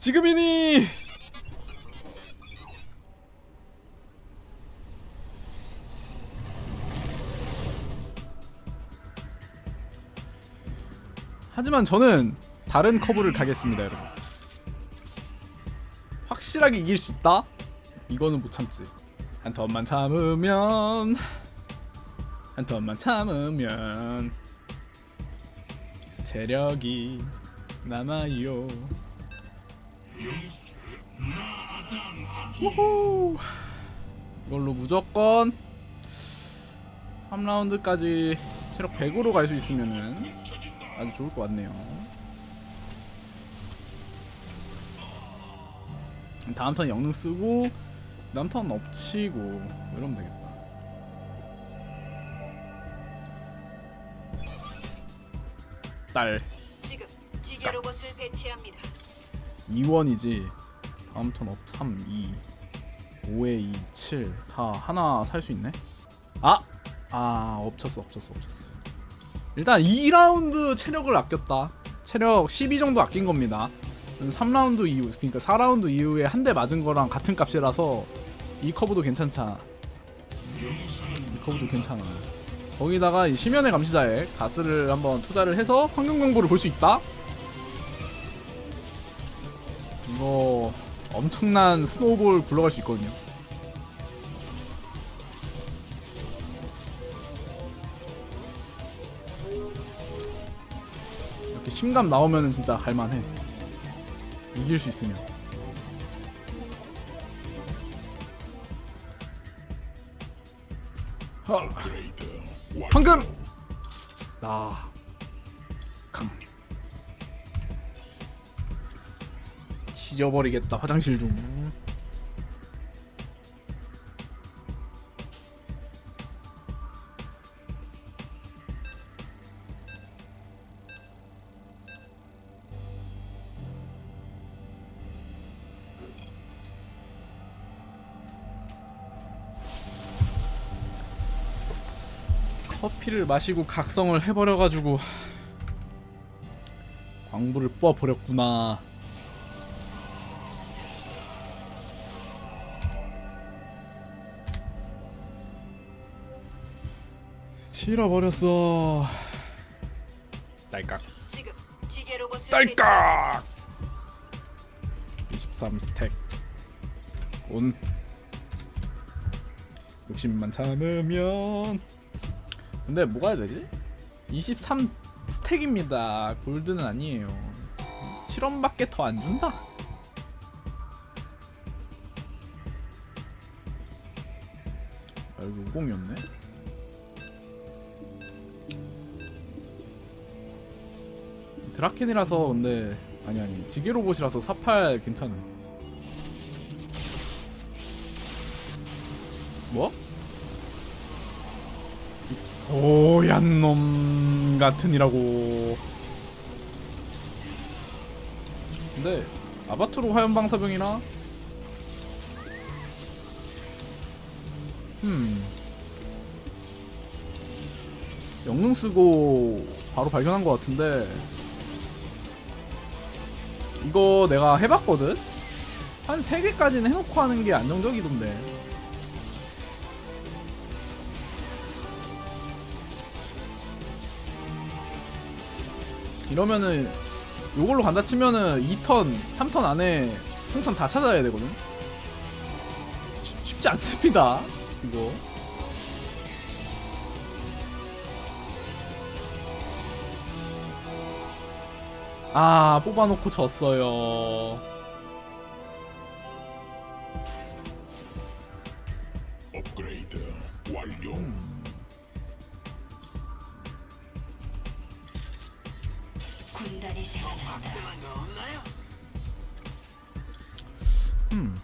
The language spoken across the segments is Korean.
지금이니! 하지만 저는 다른 커브를 가겠습니다 여러분. 확실하게 이길 수 있다? 이거는 못 참지. 한 턴만 참으면 한 턴만 참으면 체력이 남아요 이걸로 무조건 3라운드까지 체력 100으로 갈 수 있으면은 아주 좋을 것 같네요. 다음 턴 영능 쓰고 다음 턴 엎치고 이러면 되겠다. 딸 지금 지게 로봇을 배치합니다. 2원이지. 다음 턴업 3, 2, 5에 2, 7, 4 하나 살 수 있네. 아, 아 엎쳤어, 엎쳤어, 엎쳤어. 일단 2라운드 체력을 아꼈다. 체력 12 정도 아낀 겁니다. 3라운드 이후, 그러니까 4라운드 이후에 한 대 맞은 거랑 같은 값이라서 이 커브도 괜찮잖아. 이 커브도 괜찮아. 거기다가 이 심연의 감시자에 가스를 한번 투자를 해서 환경 광고를 볼 수 있다. 이거 엄청난 스노우볼 굴러갈 수 있거든요. 이렇게 심감 나오면은 진짜 갈만해. 이길 수 있으면. 하. 황금. 나. 강. 지져버리겠다 화장실 좀. 커피를 마시고 각성을 해버려가지고 광부를 뽑아버렸구나. 치러버렸어. 딸깍. 지금 지게 로봇을 딸깍. 23 스택. 온. 욕심만 참으면. 근데 뭐가 해야 되지? 23 스택입니다. 골드는 아니에요. 7원밖에 더 안 준다. 아, 이거 우공이었네. 드라켄이라서 근데 아니 아니 지게 로봇이라서 48 괜찮아. 뭐? 오얀 놈 같으니라고. 근데 아바투르 화염 방사병이나 음 영능 쓰고 바로 발견한 것 같은데 이거 내가 해봤거든? 한 3개까지는 해놓고 하는 게 안정적이던데 이러면은 요걸로 간다 치면은 2턴, 3턴 안에 승천 다 찾아야 되거든? 쉽- 쉽지 않습니다 이거 아 뽑아놓고 졌어요 업그레이드 완료. 군단이 생각난다. 음.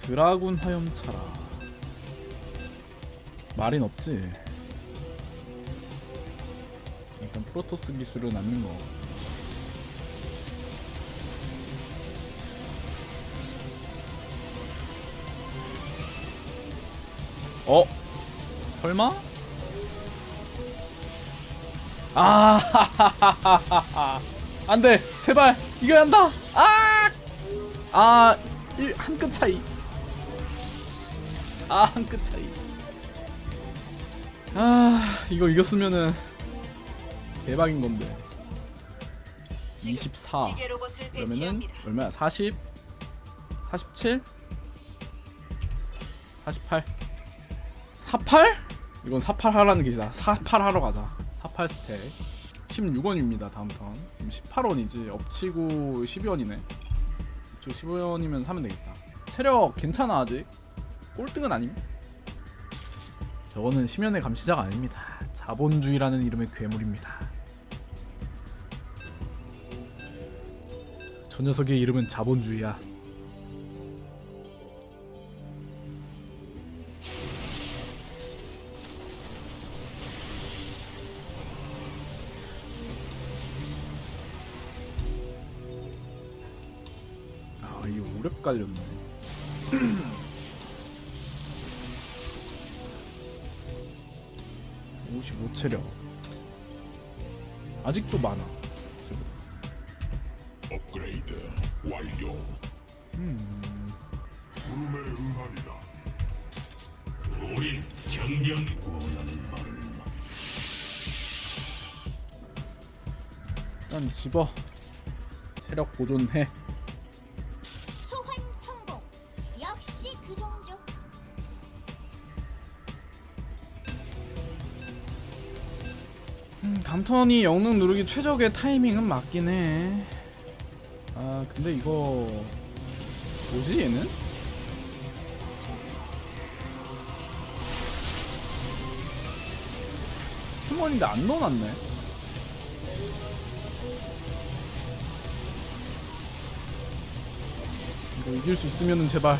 드라군 화염차라 말인 없지 일단 프로토스 기술은 남는 거 어? 설마? 아, 안 돼. 제발 이겨야 한다. 아, 아, 한 끗 차이. 아, 한 끗 차이. 아, 이거 이겼으면은 대박인 건데. 24. 지게 로봇을 그러면은. 얼마야? 40, 47, 48, 48? 이건 48 하라는 게지다. 48 하러 가자. 48 스택. 16원입니다. 다음 턴. 18원이지. 엎치고 12원이네. 저 15원이면 사면 되겠다. 체력 괜찮아 아직. 꼴등은 아님. 저거는 심연의 감시자가 아닙니다. 자본주의라는 이름의 괴물입니다. 저 녀석의 이름은 자본주의야. 아, 이거 오렵 깔렸네. 체력. 아직도 많아. 업그레이드 완료. 음. 부름에 응하리라. 우린 정령 원하는 말을 일단 집어. 체력 보존해. 음, 담턴이 영능 누르기 최적의 타이밍은 맞긴 해. 아, 근데 이거 뭐지 얘는? 팀원인데 안 넣어놨네. 이거 이길 수 있으면은 제발.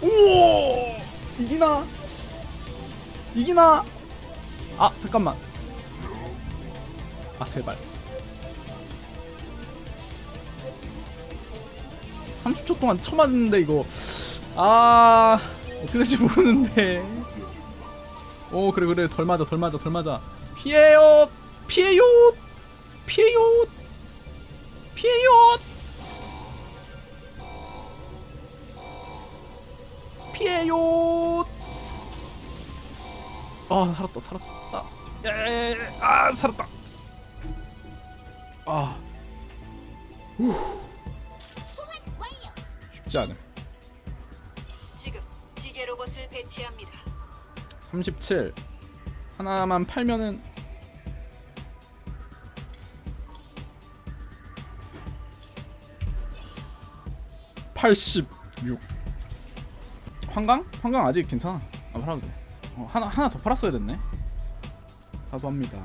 오! 이기나? 이기나? 아 잠깐만. 아 제발. 30초 동안 쳐맞는데 이거. 아 어떻게 될지 모르는데. 오 그래 그래. 덜 맞아 덜 맞아 덜 맞아. 피해요! 피해요! 피해요! 피해요! 피해요 아 살았다 살았다. 아 살았다. 아. 완료. 쉽지 않아. 지금 지게 로봇을 배치합니다. 37 하나만 팔면은 팔십육. 황강? 황강 아직 괜찮아. 안 팔아도 돼 어, 하나 하나 더 팔았어야 됐네 사도합니다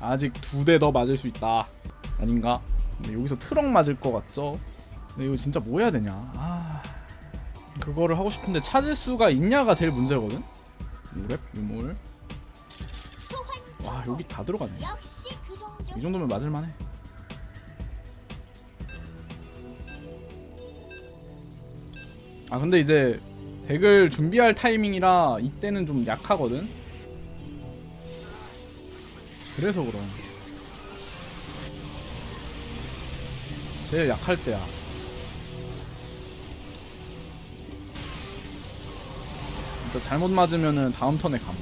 아직 두 대 더 맞을 수 있다 아닌가? 근데 여기서 트럭 맞을 것 같죠? 근데 이거 진짜 뭐 해야 되냐 아 그거를 하고 싶은데 찾을 수가 있냐가 제일 문제거든 유랩 유물. 와 여기 다 들어갔네 그. 이 정도면 맞을만해 아 근데 이제 덱을 준비할 타이밍이라 이때는 좀 약하거든. 그래서 그럼 제일 약할 때야. 진짜 잘못 맞으면은 다음 턴에 감.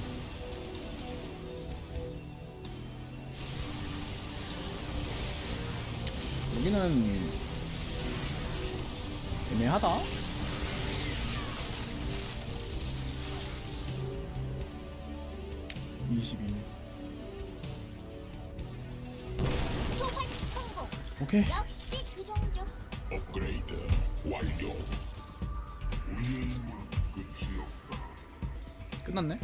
여기는 애매하다. (22) 소환 성공. 오케이 역시 그 정도. 업그레이드 완료. 우리의 임무는 끝이 없다. 끝났네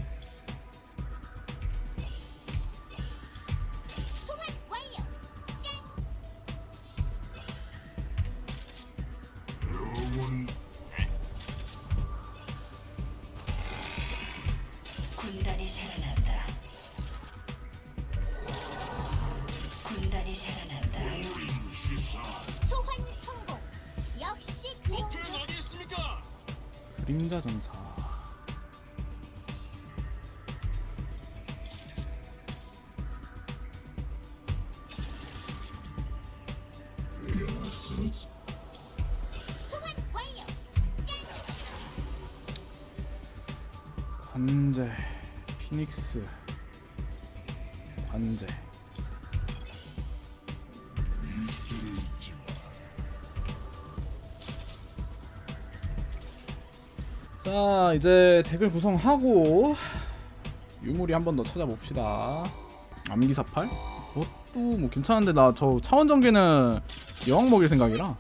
관제 피닉스 관제. 자 이제 덱을 구성하고 유물이 한 번 더 찾아봅시다 암기사팔? 그것도 뭐 괜찮은데 나 저 차원전개는 여왕 먹일 생각이라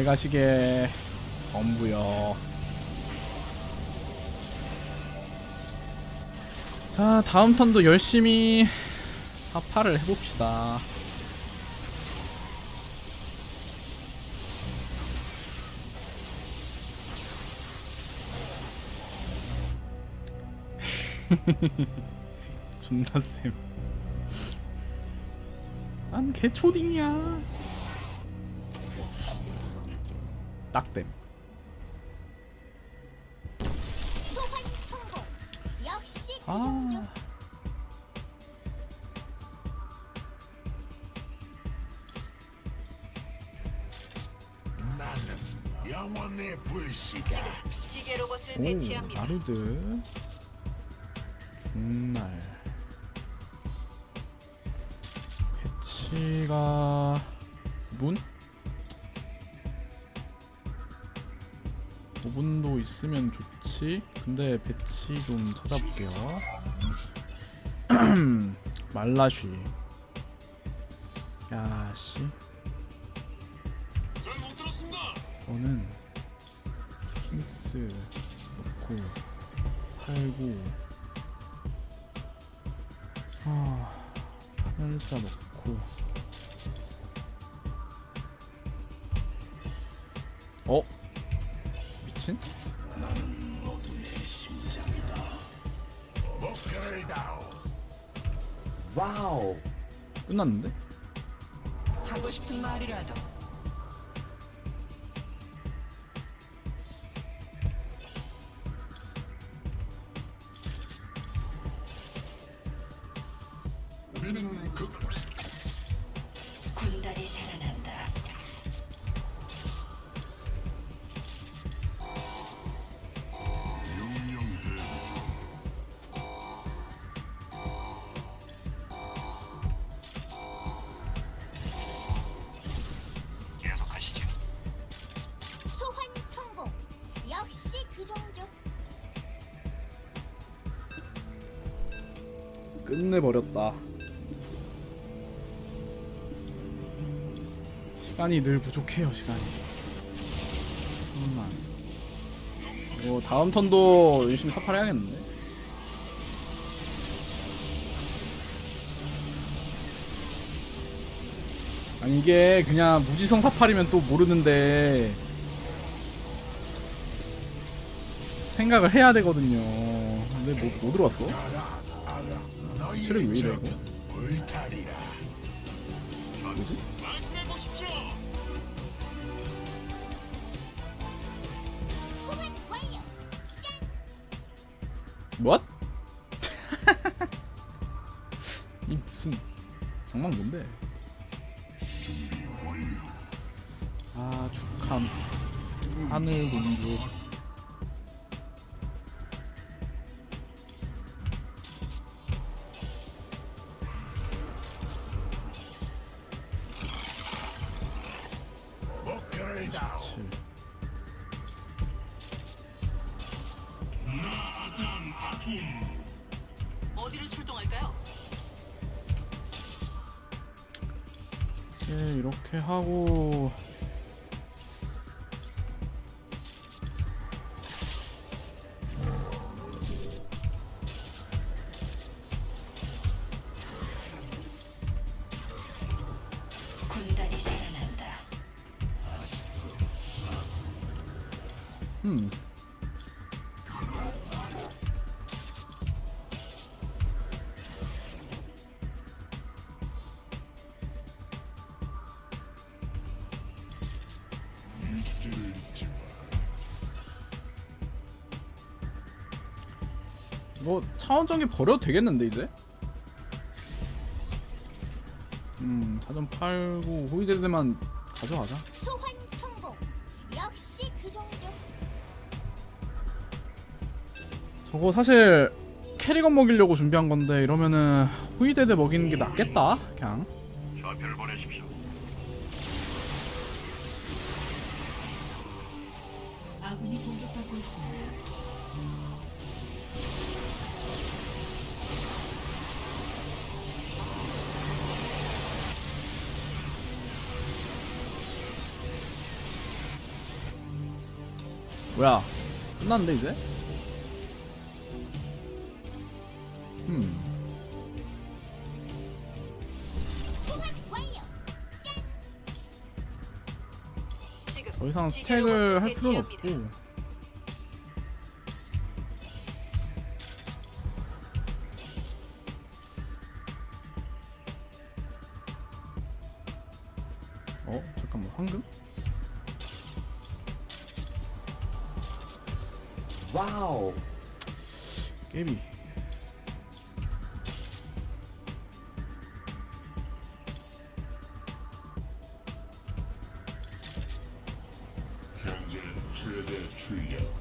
잘 가시게 엄부요 자 다음 턴도 열심히 사파를 해봅시다 존나 쌤. 난 개초딩이야. 그 아. 영원의 불씨다. 지게 로봇을 오, 배치합니다. 나루드. 중날. 배치가 문? 5분도 있으면 좋지. 근데 배치 좀 찾아볼게요. 말라쉬. 야씨. 저는 킹스 넣고 팔고 아 하늘자 넣고 끝났는데? 하고 싶은 말이라도. 우리는 그 끝내버렸다. 시간이 늘 부족해요 시간이. 잠깐만. 이거 다음 턴도 열심히 사팔해야겠는데? 아니 이게 그냥 무지성 사팔이면 또 모르는데 생각을 해야 되거든요. 근데 뭐, 뭐 들어왔어? 체력이 왜 이래 이거? 뭐지? What? 이 무슨 장난 뭔데? 아 죽함 하늘 공주 이렇게 하고 차원전기 버려도 되겠는데 이제? 음 차전 팔고 호위대대만 가져가자 소환 성공. 역시 그. 저거 사실 캐리건 먹이려고 준비한 건데 이러면은 호위대대 먹이는 게 낫겠다 그냥 좌표를 보내십시오. 뭐야 끝났는데 이제? 음 더 이상 스택을 할 필요는. 없고 최대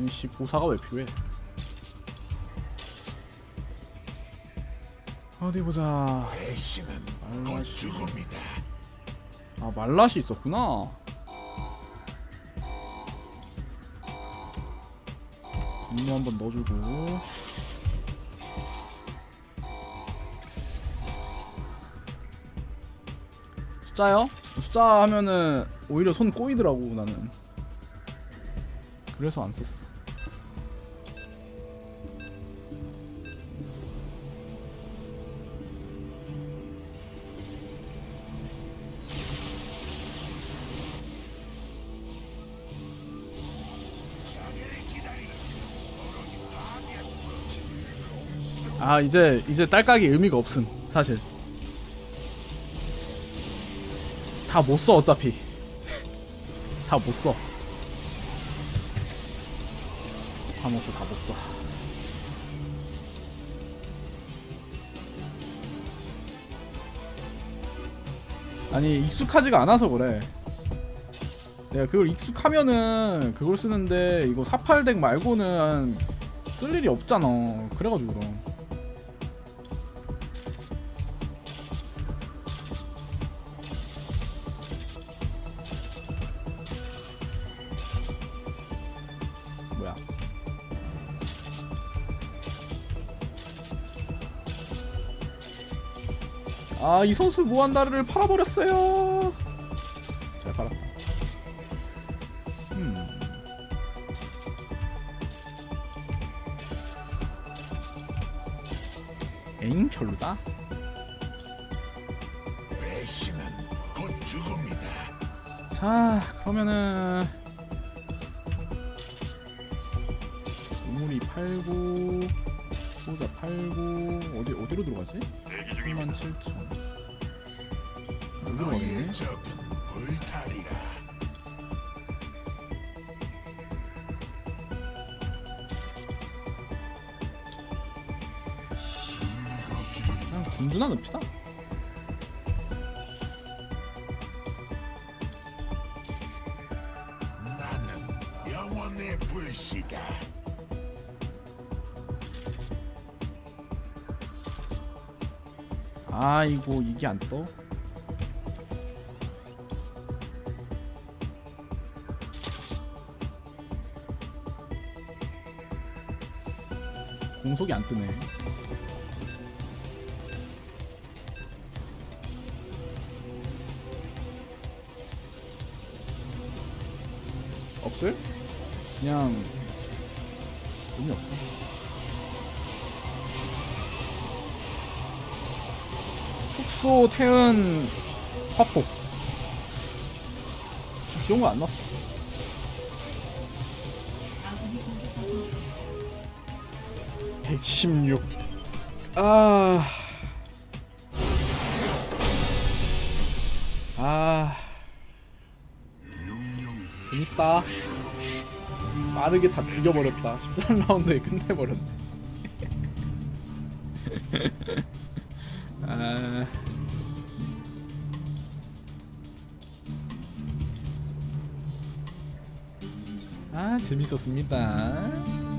아니 씨 보사가 왜 필요해 어디 보자 배신은 곧 알라시. 죽음이다. 아 말라시 있었구나 분노 한번 넣어주고 숫자요? 숫자 하면은 오히려 손 꼬이더라고 나는 그래서 안 썼어 아 이제 이제 딸깍이 의미가 없음 사실 다 못 써 어차피 다 못 써. 다 못 써, 다 못 써. 아니 익숙하지가 않아서 그래. 내가 그걸 익숙하면은 그걸 쓰는데 이거 48덱 말고는 쓸 일이 없잖아. 그래가지고 그럼. 아, 이 선수 무한다르를 팔아버렸어요. 잘 팔았다. 음. 에잉 별로다. 배신은 곧 죽음이다. 자, 그러면은 우물이 팔고 소자 팔고 어디 어디로 들어가지? 대기 중입니다. 8만 7천. 불탈이라. 그냥 군주나 넣읍시다. 아이고 이게 안 떠. 공속이 안 뜨네. 없을? 그냥 의미 없어. 축소 태은 화폭 지운 거안 났어. 116. 아. 아. 재밌다. 빠르게 다 죽여버렸다. 13라운드에 끝내버렸네. 아. 아, 재밌었습니다.